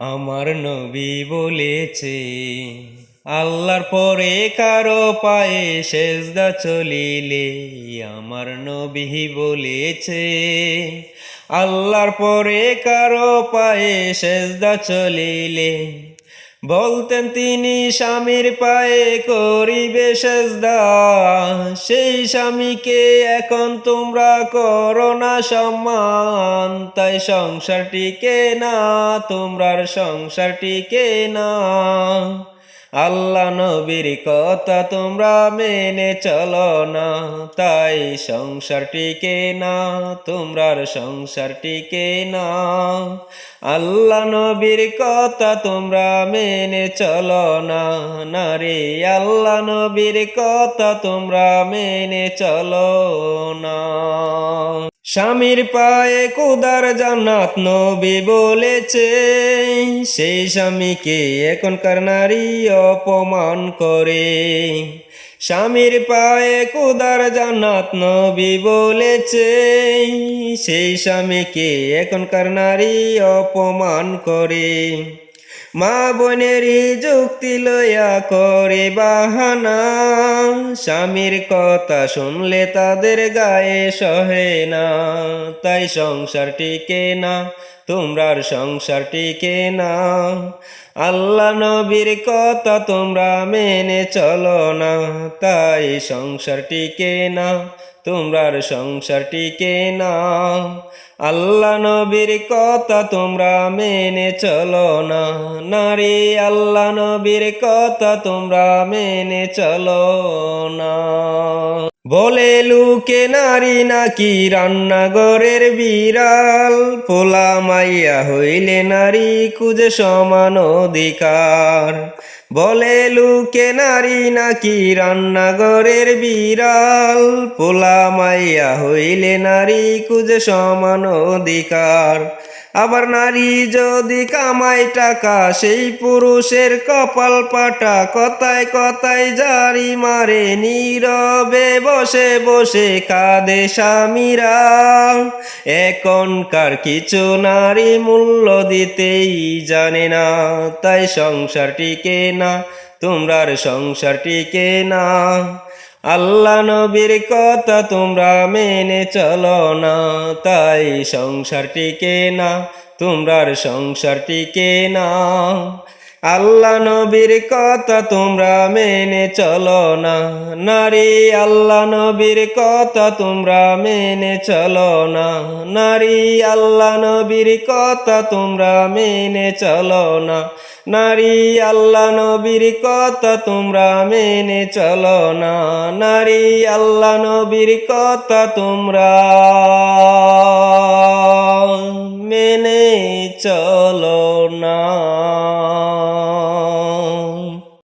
আমার নবী বলেছে, আল্লাহর পরে কারও পায়ে সেজদা চলিলে আমার নবী বলেছে, আল্লাহর পরে কারও পায়ে সেজদা চলিলে বলতেন তিনি, স্বামীর পায়ে করিবে সেজদা। সেই স্বামীকে এখন তোমরা করো না সম্মান। তাই সংসারটিকে না, তোমরার সংসারটিকে না। আল্লাহ নবীর কথা তোমরা মেনে চলো না, তাই সংসার টিকে না, তোমরার সংসার টিকে না। আল্লাহ নবীর কথা তোমরা মেনে চলো না নারে আল্লাহ নবীর কথা তোমরা মেনে চলো না। স্বামীর পায়ে কুদার জান্নাত নবী বলেছে, সেই স্বামীকে এখনকার নারী অপমান করে। স্বামীর পায়ে কুদার জান্নাত নবী বলেছে, সেই স্বামীকে এখনকার নারী অপমান করে। মা বোনেরই যুক্তি লইয়া করে বাহানা। স্বামীর কথা শুনলে তাদের গায়ে সহে না। তাই সংসার টিকে না, তোমরার সংসার টিকে না। আল্লাহ নবীর কথা তোমরা মেনে চলো না, তাই সংসার টিকে না। তোমরার সংসার টিকে না? আল্লাহ নবীর কথা তোমরা মেনে চলো না। নারী আল্লাহ নবীর কথা তোমরা মেনে চলো না। বলে লুকে নারী নাকি রান্নাঘরের বিড়াল? পোলা মাইয়া হইলে নারী খুঁজে সমান অধিকার। বলে, লুকে নারী নাকি রান্নাঘরের বিড়াল? পোলা মাইয়া হইলে নারী খুঁজে সমান অধিকার। আবার নারী যদি কামাই টাকা, সেই পুরুষের কপাল পাটা কথায় কথায় জারি মারে। নীরবে বসে বসে কাঁদে স্বামীরা। এখনকার কিছু নারী মূল্য দিতেই জানে না, তাই সংসার টিকে না, তোমরার সংসার টিকে না। আল্লাহ নবীর কথা তোমরা মেনে চলো না, তাই সংসার টিকে না, তোমরার সংসার টিকে না। আল্লাহ নবীর কথা তোমরা মেনে চলো না। নারী আল্লাহ নবীর কথা তোমরা মেনে চলো না। নারী আল্লাহ নবীর কথা তোমরা মেনে চলো না। নারী আল্লাহ নবীর কথা তোমরা মেনে চলো না। নারী আল্লাহ নবীর কথা তোমরা মেনে চলো না।